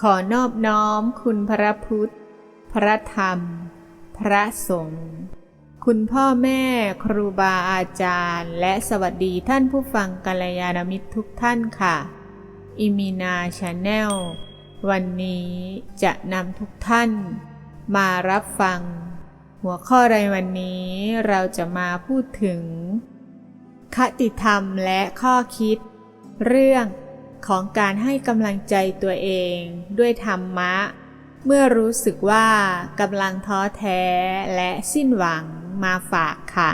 ขอนอบน้อมคุณพระพุทธ พระธรรม พระสงฆ์ คุณพ่อแม่ครูบาอาจารย์ และสวัสดีท่านผู้ฟังกัลยาณมิตรทุกท่านค่ะ อิมินาชาแนล วันนี้จะนำทุกท่าน มารับฟัง หัวข้อในวันนี้เราจะมาพูดถึง คติธรรมและข้อคิด เรื่องของการให้กำลังใจตัวเองด้วยธรรมะ เมื่อรู้สึกว่ากำลังท้อแท้และสิ้นหวังมาฝากค่ะ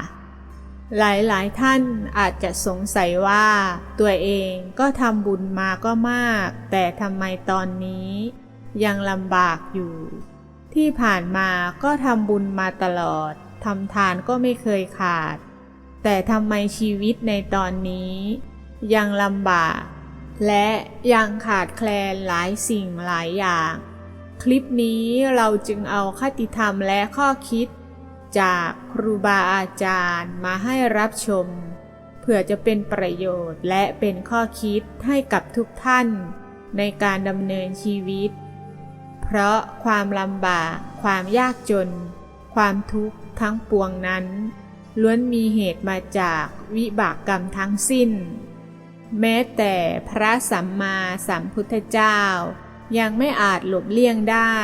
หลายๆท่านอาจจะสงสัยว่าตัวเองก็ทำบุญมาก็มาก แต่ทำไมตอนนี้ ยังลำบากอยู่ ที่ผ่านมาก็ทำบุญมาตลอดทำทานก็ไม่เคยขาด แต่ทำไมชีวิตในตอนนี้ ยังลำบาก และยังขาดแคลนหลายสิ่งหลายอย่าง คลิปนี้เราจึงเอาคติธรรมและข้อคิด จากครูบาอาจารย์มาให้รับชม เพื่อจะเป็นประโยชน์และเป็นข้อคิดให้กับทุกท่าน ในการดำเนินชีวิต เพราะความลำบาก ความยากจน ความทุกข์ทั้งปวงนั้น ล้วนมีเหตุมาจากวิบากกรรมทั้งสิ้น แม้แต่พระสัมมาสัมพุทธเจ้า ยังไม่อาจหลบเลี่ยงได้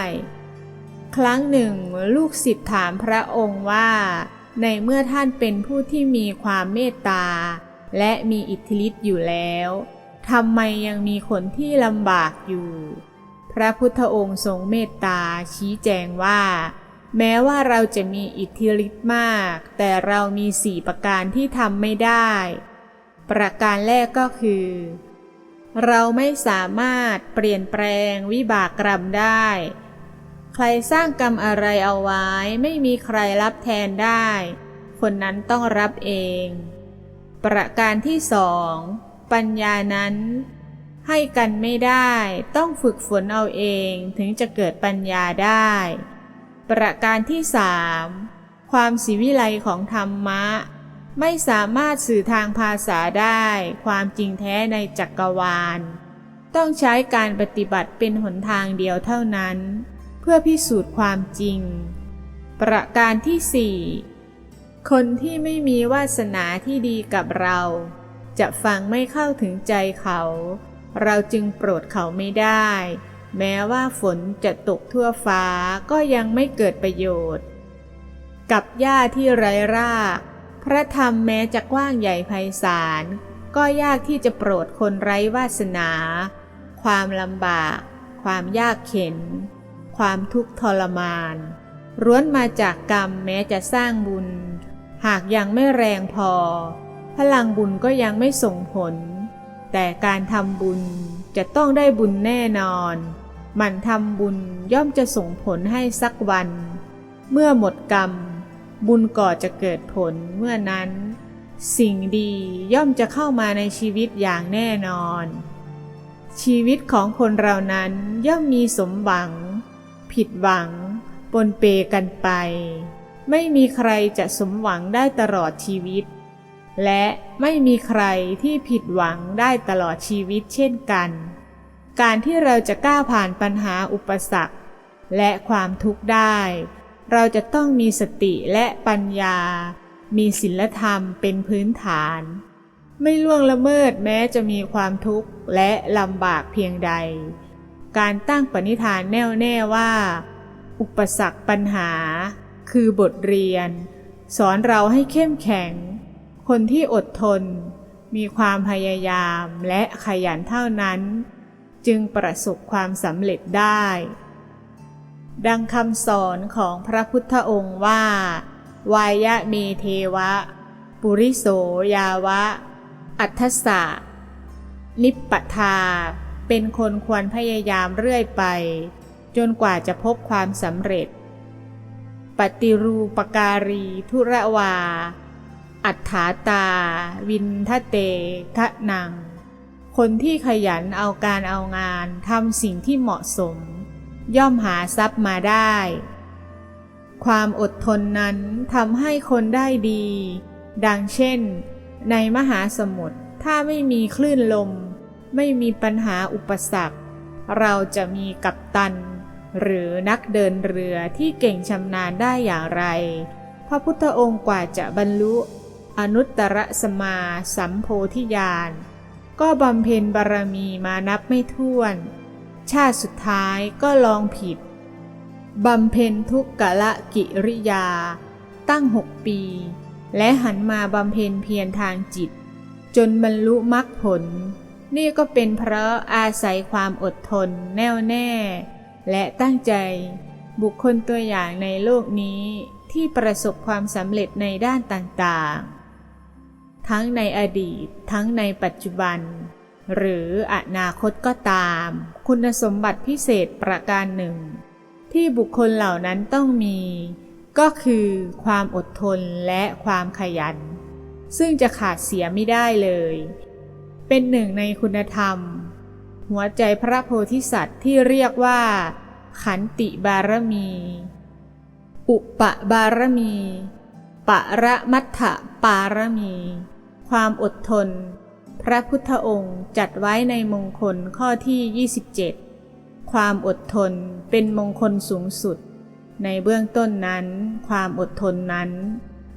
ครั้งหนึ่งลูกศิษย์ถามพระองค์ว่า ในเมื่อท่านเป็นผู้ที่มีความเมตตา และมีอิทธิฤทธิ์อยู่แล้วทำไมยังมีคนที่ลำบากอยู่ พระพุทธองค์ทรงเมตตาชี้แจงว่า แม้ว่าเราจะมีอิทธิฤทธิ์มาก แต่เรามีสี่ประการที่ทำไม่ได้ ประการแรกก็คือ เราไม่สามารถเปลี่ยนแปลงวิบากกรรมได้ ใครสร้างกรรมอะไรเอาไว้ ไม่มีใครรับแทนได้ คนนั้นต้องรับเอง ประการที่สองปัญญานั้น ให้กันไม่ได้ ต้องฝึกฝนเอาเองถึงจะเกิดปัญญาได้ ประการที่สามความสิวิไลของธรรมะ ไม่สามารถสื่อทางภาษาได้ ความจริงแท้ในจักรวาล ต้องใช้การปฏิบัติเป็นหนทางเดียวเท่านั้น เพื่อพิสูจน์ความจริง ประการที่สี่คนที่ไม่มีวาสนาที่ดีกับเรา จะฟังไม่เข้าถึงใจเขา เราจึงโปรดเขาไม่ได้ แม้ว่าฝนจะตกทั่วฟ้าก็ยังไม่เกิดประโยชน์ กับหญ้าที่ไร้ราก พระธรรมแม้จะกว้างใหญ่ไพศาล ก็ยากที่จะโปรดคนไร้วาสนา ความลำบาก ความยากเข็น ความทุกข์ทรมานร้วนมาจากกรรมแม้จะสร้างบุญ หากยังไม่แรงพอ พลังบุญก็ยังไม่ส่งผล แต่การทำบุญจะต้องได้บุญแน่นอน มันทำบุญย่อมจะส่งผลให้สักวัน เมื่อหมดกรรม บุญก่อจะเกิดผลเมื่อนั้น สิ่งดีย่อมจะเข้ามาในชีวิตอย่างแน่นอน ชีวิตของคนเรานั้นย่อมมีสมหวัง ผิดหวัง ปนเปกันไป ไม่มีใครจะสมหวังได้ตลอดชีวิต และไม่มีใครที่ผิดหวังได้ตลอดชีวิตเช่นกัน การที่เราจะก้าวผ่านปัญหาอุปสรรค และความทุกข์ได้ เราจะต้องมีสติและปัญญา มีศีลธรรมเป็นพื้นฐาน ไม่ล่วงละเมิดแม้จะมีความทุกข์และลำบากเพียงใด การตั้งปณิธานแน่วแน่ว่า อุปสรรคปัญหา คือบทเรียน สอนเราให้เข้มแข็ง คนที่อดทน มีความพยายามและขยันเท่านั้น จึงประสบความสำเร็จได้ ดังคำสอนของพระพุทธองค์ว่า วายะเมเทวะ ปุริโสยาวะ อัทธสะนิปปทา เป็นคนควรพยายามเรื่อยไป จนกว่าจะพบความสำเร็จ ปฏิรูปการีทุระวา อัฏฐาตา วินทะเตทะนัง คนที่ขยันเอาการเอางานทำสิ่งที่เหมาะสม ย่อมหาทรัพย์มาได้ ความอดทนนั้นทำให้คนได้ดี ดังเช่น ในมหาสมุทรถ้าไม่มีคลื่นลม ไม่มีปัญหาอุปสรรค เราจะมีกัปตัน หรือนักเดินเรือที่เก่งชำนาญได้อย่างไร พระพุทธองค์กว่าจะบรรลุ อนุตตรสมาสัมโพธิญาณ ก็บำเพ็ญบารมีมานับไม่ถ้วน ชาติสุดท้ายก็ลองผิด บำเพ็ญทุกกะละกิริยา ตั้งหกปี และหันมาบำเพ็ญเพียรทางจิต จนบรรลุมรรคผล นี่ก็เป็นเพราะอาศัยความอดทนแน่วแน่ และตั้งใจ บุคคลตัวอย่างในโลกนี้ที่ประสบความสำเร็จในด้านต่างๆ ทั้งในอดีต ทั้งในปัจจุบัน หรืออนาคตก็ตาม คุณสมบัติพิเศษประการหนึ่ง ที่บุคคลเหล่านั้นต้องมี ก็คือความอดทนและความขยัน ซึ่งจะขาดเสียไม่ได้เลย เป็นหนึ่งในคุณธรรม หัวใจพระโพธิสัตว์ที่เรียกว่า ขันติบารมี อุปบารมีปรมัตถปารมี ความอดทน พระพุทธองค์จัดไว้ในมงคลข้อที่ 27 ความอดทนเป็นมงคลสูงสุด ในเบื้องต้นนั้น ความอดทนนั้น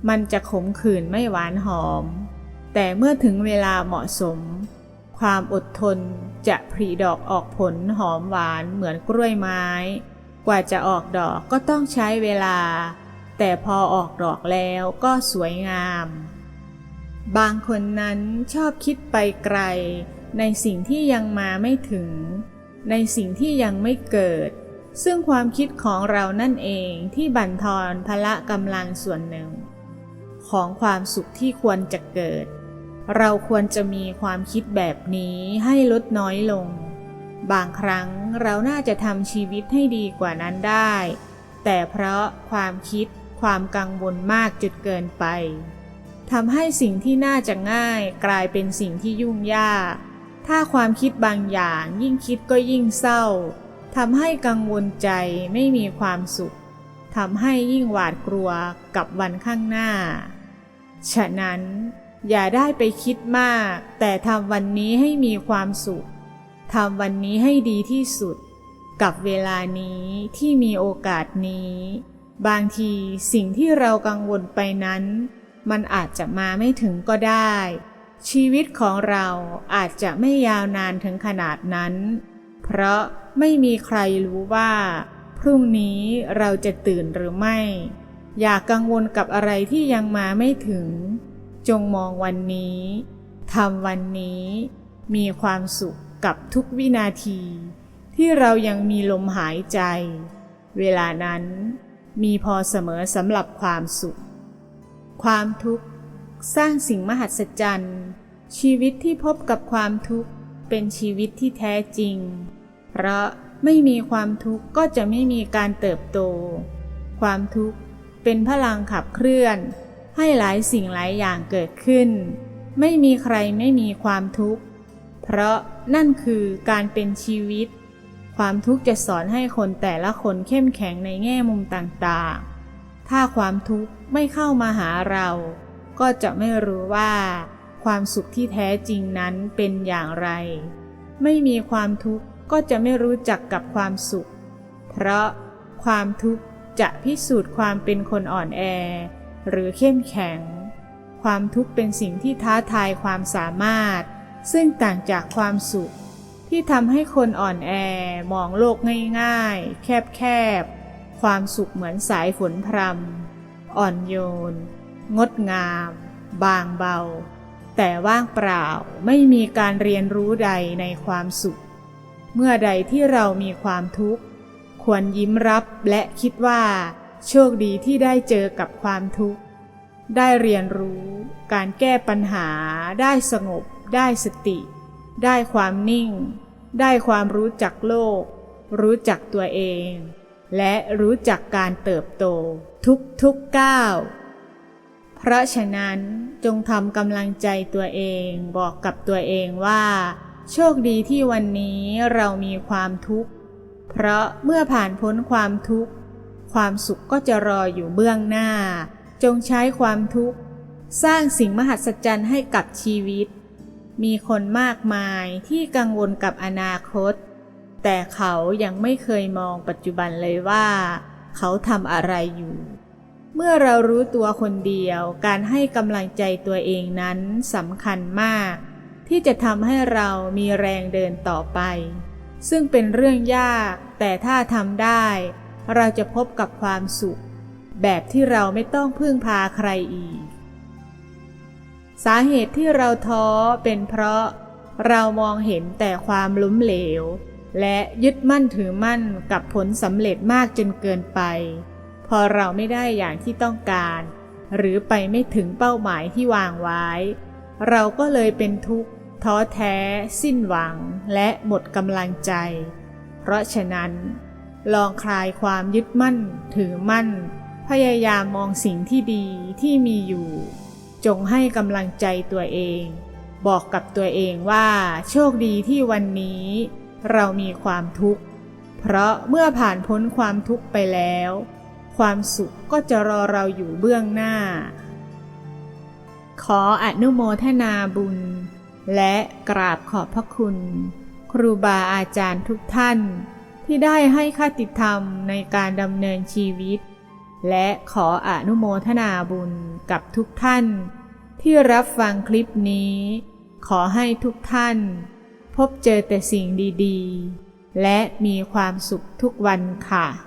มันจะขมขื่นไม่หวานหอม แต่เมื่อถึงเวลาเหมาะสม ความอดทนจะผลิดอกออกผลหอมหวานเหมือนกล้วยไม้ กว่าจะออกดอกก็ต้องใช้เวลา แต่พอออกดอกแล้วก็สวยงาม บางคนนั้นชอบคิดไปไกล ในสิ่งที่ยังมาไม่ถึง ในสิ่งที่ยังไม่เกิด ซึ่งความคิดของเรานั่นเองที่บั่นทอนพละกำลังส่วนหนึ่ง ของความสุขที่ควรจะเกิด เราควรจะมีความคิดแบบนี้ให้ลดน้อยลง บางครั้งเราน่าจะทำชีวิตให้ดีกว่านั้นได้ แต่เพราะความคิดความกังวลมากจนเกินไป ทำให้สิ่งที่น่าจะง่ายกลายเป็นสิ่งที่ยุ่งยาก ถ้าความคิดบางอย่างยิ่งคิดก็ยิ่งเศร้าทำให้กังวลใจไม่มีความสุขทำให้ยิ่งหวาดกลัวกับวันข้างหน้า ฉะนั้น อย่าได้ไปคิดมาก แต่ทำวันนี้ให้มีความสุขทำวันนี้ให้ดีที่สุด กับเวลานี้ที่มีโอกาสนี้ บางทีสิ่งที่เรากังวลไปนั้น มันอาจจะมาไม่ถึงก็ได้ ชีวิตของเราอาจจะไม่ยาวนานถึงขนาดนั้น เพราะไม่มีใครรู้ว่า พรุ่งนี้เราจะตื่นหรือไม่ อย่ากกังวลกับอะไรที่ยังมาไม่ถึง จงมองวันนี้ทำวันนี้ มีความสุขกับทุกวินาที ที่เรายังมีลมหายใจ เวลานั้นมีพอเสมอสำหรับความสุข ความทุกข์ สร้างสิ่งมหัศจรรย์ ชีวิตที่พบกับความทุกข์ เป็นชีวิตที่แท้จริง เพราะไม่มีความทุกข์ก็จะไม่มีการเติบโต ความทุกข์เป็นพลังขับเคลื่อน ให้หลายสิ่งหลายอย่างเกิดขึ้น ไม่มีใครไม่มีความทุกข์ เพราะนั่นคือการเป็นชีวิต ความทุกข์จะสอนให้คนแต่ละคนเข้มแข็งในแง่มุมต่างๆ ถ้าความทุกข์ไม่เข้ามาหาเรา ก็จะไม่รู้ว่า ความสุขที่แท้จริงนั้นเป็นอย่างไร ไม่มีความทุกข์ก็จะไม่รู้จักกับความสุข เพราะความทุกข์จะพิสูจน์ความเป็นคนอ่อนแอ หรือเข้มแข็ง ความทุกข์เป็นสิ่งที่ท้าทายความสามารถ ซึ่งต่างจากความสุข ที่ทำให้คนอ่อนแอมองโลกง่ายๆ แคบๆ ความสุขเหมือนสายฝนพรำอ่อนโยน งดงาม บางเบา แต่ว่างเปล่าไม่มีการเรียนรู้ใดในความสุข เมื่อใดที่เรามีความทุกข์ ควรยิ้มรับและคิดว่า โชคดีที่ได้เจอกับความทุกข์ ได้เรียนรู้การแก้ปัญหา ได้สงบ ได้สติ ได้ความนิ่ง ได้ความรู้จักโลก รู้จักตัวเอง และรู้จักการเติบโต ทุกทุกก้าว เพราะฉะนั้นจงทำกำลังใจตัวเองบอกกับตัวเองว่า โชคดีที่วันนี้เรามีความทุกข์ เพราะเมื่อผ่านพ้นความทุกข์ ความสุขก็จะรออยู่เบื้องหน้า จงใช้ความทุกข์ สร้างสิ่งมหัศจรรย์ให้กับชีวิต มีคนมากมายที่กังวลกับอนาคต แต่เขายังไม่เคยมองปัจจุบันเลยว่า เขาทำอะไรอยู่ เมื่อเรารู้ตัวคนเดียว การให้กำลังใจตัวเองนั้นสำคัญมาก ที่จะทำให้เรามีแรงเดินต่อไป ซึ่งเป็นเรื่องยาก แต่ถ้าทำได้ เราจะพบกับความสุข แบบที่เราไม่ต้องพึ่งพาใครอีก สาเหตุที่เราท้อเป็นเพราะเรามองเห็นแต่ความล้มเหลว และยึดมั่นถือมั่นกับผลสำเร็จมากจนเกินไป พอเราไม่ได้อย่างที่ต้องการ หรือไปไม่ถึงเป้าหมายที่วางไว้ เราก็เลยเป็นทุกข์ท้อแท้ สิ้นหวัง และหมดกำลังใจ เพราะฉะนั้น ลองคลายความยึดมั่น ถือมั่น พยายามมองสิ่งที่ดีที่มีอยู่ จงให้กำลังใจตัวเอง บอกกับตัวเองว่า โชคดีที่วันนี้ เรามีความทุกข์ เพราะเมื่อผ่านพ้นความทุกข์ไปแล้ว ความสุขก็จะรอเราอยู่เบื้องหน้า ขออนุโมทนาบุญ และกราบขอบพระคุณ ครูบาอาจารย์ทุกท่าน ที่ได้ให้คติธรรมในการดำเนินชีวิต และขออนุโมทนาบุญกับทุกท่าน ที่รับฟังคลิปนี้ ขอให้ทุกท่าน พบเจอแต่สิ่งดีๆ และมีความสุขทุกวันค่ะ